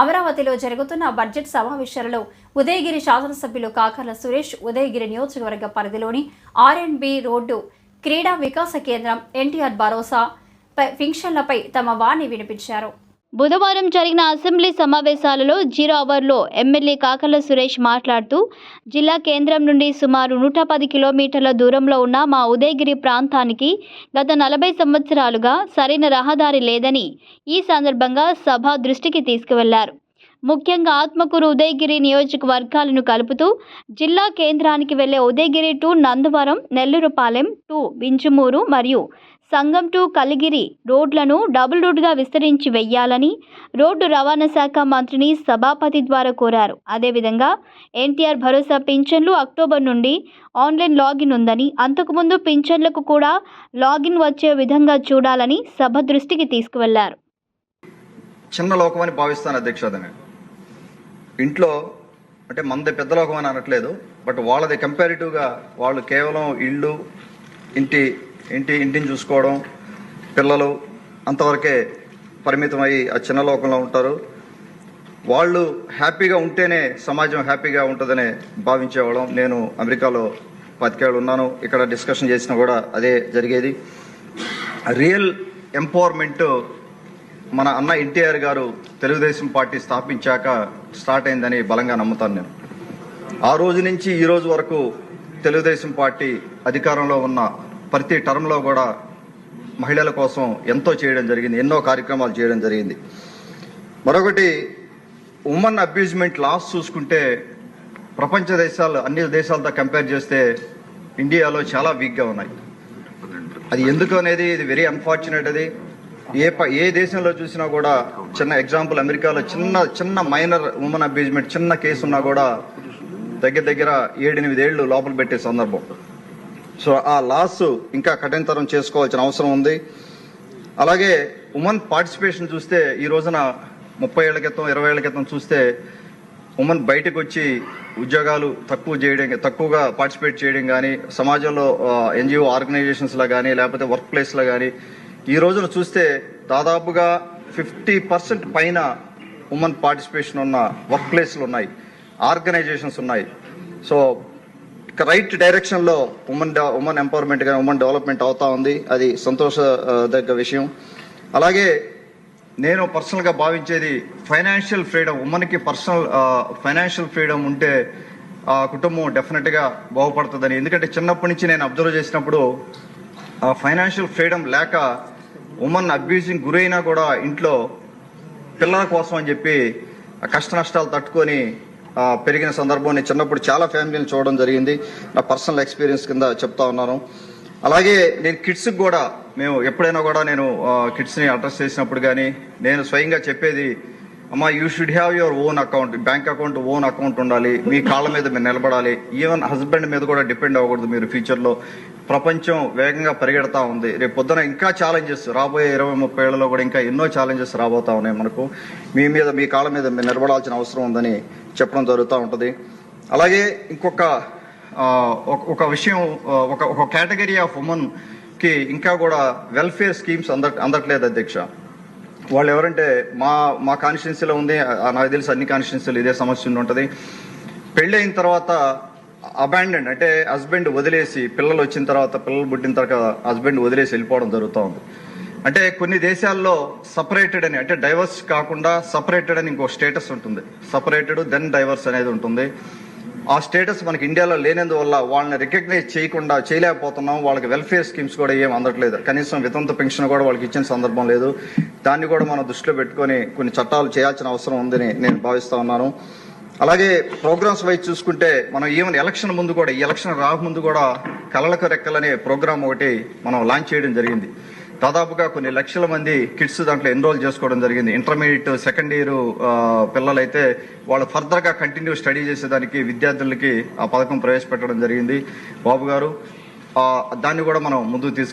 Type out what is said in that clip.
అమరావతిలో జరుగుతున్న బడ్జెట్ సమావేశాలలో ఉదయగిరి శాసనసభ్యులు కాకర్ల సురేష్ ఉదయగిరి నియోజకవర్గ పరిధిలోని ఆర్ అండ్ బి రోడ్డు క్రీడా వికాస కేంద్రం ఎన్టీఆర్ భరోసా పై ఫింక్షన్లపై తమ వాణి వినిపించారు. బుధవారం జరిగిన అసెంబ్లీ సమావేశాలలో జీరో అవర్లో ఎమ్మెల్యే కాకల సురేష్ మాట్లాడుతూ జిల్లా కేంద్రం నుండి సుమారు నూట పది కిలోమీటర్ల దూరంలో ఉన్న మా ఉదయగిరి ప్రాంతానికి గత నలభై సంవత్సరాలుగా సరైన రహదారి లేదని ఈ సందర్భంగా సభ దృష్టికి తీసుకువెళ్ళారు. ముఖ్యంగా ఆత్మకూరు ఉదయగిరి నియోజకవర్గాలను కలుపుతూ జిల్లా కేంద్రానికి వెళ్ళే ఉదయగిరి టు నందవరం నెల్లూరుపాలెం టు వించుమూరు మరియు సంగం టు కలిగిరి రోడ్లను డబుల్ రూట్గా విస్తరించి వెయ్యాలని రోడ్డు రవాణా శాఖ మంత్రిని సభాపతి ద్వారా కోరారు. అదేవిధంగా ఎన్టీఆర్ భరోసా పింఛన్లు అక్టోబర్ నుండి ఆన్లైన్ లాగిన్ ఉందని అంతకుముందు పింఛన్లకు కూడా లాగిన్ వచ్చే విధంగా చూడాలని సభ దృష్టికి తీసుకువెళ్ళారు. చిన్న లోకమని భావిస్తాను అధ్యక్ష ఇంట్లో అంటే మంది పెద్ద లోకం అని అనట్లేదు బట్ వాళ్ళది కంపారిటివ్గా వాళ్ళు కేవలం ఇళ్ళు ఇంటి ఇంటి ఇంటిని చూసుకోవడం పిల్లలు అంతవరకే పరిమితమై ఆ చిన్న లోకంలో ఉంటారు. వాళ్ళు హ్యాపీగా ఉంటేనే సమాజం హ్యాపీగా ఉంటుందనే భావించేవాళ్ళం. నేను అమెరికాలో పతికేళ్ళు ఉన్నాను. ఇక్కడ డిస్కషన్ చేసినా కూడా అదే జరిగేది. రియల్ ఎంపవర్మెంట్ మన అన్న ఎన్టీఆర్ గారు తెలుగుదేశం పార్టీ స్థాపించాక స్టార్ట్ అయిందని బలంగా నమ్ముతాను నేను. ఆ రోజు నుంచి ఈ రోజు వరకు తెలుగుదేశం పార్టీ అధికారంలో ఉన్న ప్రతి టర్మ్లో కూడా మహిళల కోసం ఎంతో చేయడం జరిగింది ఎన్నో కార్యక్రమాలు చేయడం జరిగింది. మరొకటి ఉమెన్ అబ్యూజ్మెంట్ లాస్ చూసుకుంటే ప్రపంచ దేశాలు అన్ని దేశాలతో కంపేర్ చేస్తే ఇండియాలో చాలా వీక్గా ఉన్నాయి. అది ఎందుకు అనేది ఇది వెరీ అన్ఫార్చునేట్ అది. ఏ ప- ఏ దేశంలో చూసినా కూడా చిన్న ఎగ్జాంపుల్ అమెరికాలో చిన్న చిన్న మైనర్ ఉమెన్ అబ్యూజ్మెంట్ చిన్న కేసు ఉన్నా కూడా దగ్గర దగ్గర ఏడెనిమిది ఏళ్ళు లోపల పెట్టే సందర్భం. సో ఆ లాస్ ఇంకా కఠినతరం చేసుకోవాల్సిన అవసరం ఉంది. అలాగే ఉమెన్ పార్టిసిపేషన్ చూస్తే ఈ రోజున ముప్పై ఏళ్ళ క్రితం ఇరవై ఏళ్ళ క్రితం చూస్తే ఉమెన్ బయటకు వచ్చి ఉద్యోగాలు తక్కువ చేయడం తక్కువగా పార్టిసిపేట్ చేయడం కానీ సమాజంలో ఎన్జిఓ ఆర్గనైజేషన్స్లో కానీ లేకపోతే వర్క్ ప్లేస్లో కానీ ఈ రోజున చూస్తే దాదాపుగా ఫిఫ్టీ పర్సెంట్ పైన ఉమెన్ పార్టిసిపేషన్ ఉన్న వర్క్ ప్లేస్లు ఉన్నాయి ఆర్గనైజేషన్స్ ఉన్నాయి. సో రైట్ డైరెక్షన్లో ఉమెన్ ఉమెన్ ఎంపవర్మెంట్ కానీ ఉమెన్ డెవలప్మెంట్ అవుతా ఉంది. అది సంతోషదగ్గ విషయం. అలాగే నేను పర్సనల్గా భావించేది ఫైనాన్షియల్ ఫ్రీడమ్ ఉమెన్కి పర్సనల్ ఫైనాన్షియల్ ఫ్రీడమ్ ఉంటే ఆ కుటుంబం డెఫినెట్గా బాగుపడుతుందని. ఎందుకంటే చిన్నప్పటి నుంచి నేను అబ్జర్వ్ చేసినప్పుడు ఆ ఫైనాన్షియల్ ఫ్రీడమ్ లేక ఉమెన్ అబ్యూజింగ్ గురైనా కూడా ఇంట్లో పిల్లల కోసం అని చెప్పి ఆ కష్ట నష్టాలు తట్టుకొని పెరిగిన సందర్భం. నేను చిన్నప్పుడు చాలా ఫ్యామిలీని చూడడం జరిగింది. నా పర్సనల్ ఎక్స్పీరియన్స్ కింద చెప్తా ఉన్నాను. అలాగే నేను కిడ్స్ కూడా మేము ఎప్పుడైనా కూడా నేను కిడ్స్ని అడ్రస్ చేసినప్పుడు కానీ నేను స్వయంగా చెప్పేది అమ్మా you should have your own account bank account own account ఉండాలి. మీ కాళ్ళ మీద మీరు నిలబడాలి. ఈవెన్ హస్బెండ్ మీద కూడా డిపెండ్ అవ్వకూడదు మీరు ఫ్యూచర్లో. ప్రపంచం వేగంగా పరిగెడతా ఉంది. రేపు పొద్దున ఇంకా ఛాలెంజెస్ రాబోయే ఇరవై ముప్పై ఏళ్ళలో కూడా ఇంకా ఎన్నో ఛాలెంజెస్ రాబోతా ఉన్నాయి మనకు. మీ మీద మీ కాళ్ళ మీద మీరు నిలబడాల్సిన అవసరం ఉందని చెప్పడం జరుగుతూ ఉంటుంది. అలాగే ఇంకొక ఒక- ఒక విషయం ఒక ఒక కేటగిరీ ఆఫ్ ఉమెన్కి ఇంకా కూడా వెల్ఫేర్ స్కీమ్స్ అంద అందట్లేదు అధ్యక్ష. వాళ్ళు ఎవరంటే మా మా కాన్స్టిట్యున్సీలో ఉంది. నాకు తెలిసి అన్ని కాన్స్టిట్యున్సీలు ఇదే సమస్య ఉంటుంది. పెళ్ళి అయిన తర్వాత అబాండెండ్ అంటే హస్బెండ్ వదిలేసి పిల్లలు వచ్చిన తర్వాత పిల్లలు పుట్టిన తర్వాత హస్బెండ్ వదిలేసి వెళ్ళిపోవడం జరుగుతూ ఉంది అంటే కొన్ని దేశాల్లో సపరేటెడ్ అని అంటే డైవర్స్ కాకుండా సపరేటెడ్ అని ఇంకో స్టేటస్ ఉంటుంది. సపరేటెడ్ దెన్ డైవర్స్ అనేది ఉంటుంది. ఆ స్టేటస్ మనకి ఇండియాలో లేనందువల్ల వాళ్ళని రికగ్నైజ్ చేయకుండా చేయలేకపోతున్నాం. వాళ్ళకి వెల్ఫేర్ స్కీమ్స్ కూడా ఏం అందట్లేదు. కనీసం వితంత పెన్షన్ కూడా వాళ్ళకి ఇచ్చిన సందర్భం లేదు. దాన్ని కూడా మనం దృష్టిలో పెట్టుకొని కొన్ని చట్టాలు చేయాల్సిన అవసరం ఉందని నేను భావిస్తా ఉన్నాను. అలాగే ప్రోగ్రామ్స్ వైజ్ చూసుకుంటే మనం ఈవెన్ ఎలక్షన్ ముందు కూడా ఈ ఎలక్షన్ రాకముందు కూడా కలలకు రెక్కలనే ప్రోగ్రామ్ ఒకటి మనం లాంచ్ చేయడం జరిగింది. దాదాపుగా కొన్ని లక్షల మంది కిడ్స్ దాంట్లో ఎన్రోల్ చేసుకోవడం జరిగింది. ఇంటర్మీడియట్ సెకండ్ ఇయర్ పిల్లలైతే వాళ్ళు ఫర్దర్గా కంటిన్యూ స్టడీ చేసేదానికి విద్యార్థులకి ఆ పథకం ప్రవేశపెట్టడం జరిగింది. బాబు గారు దాన్ని కూడా మనం ముందుకు తీసుకు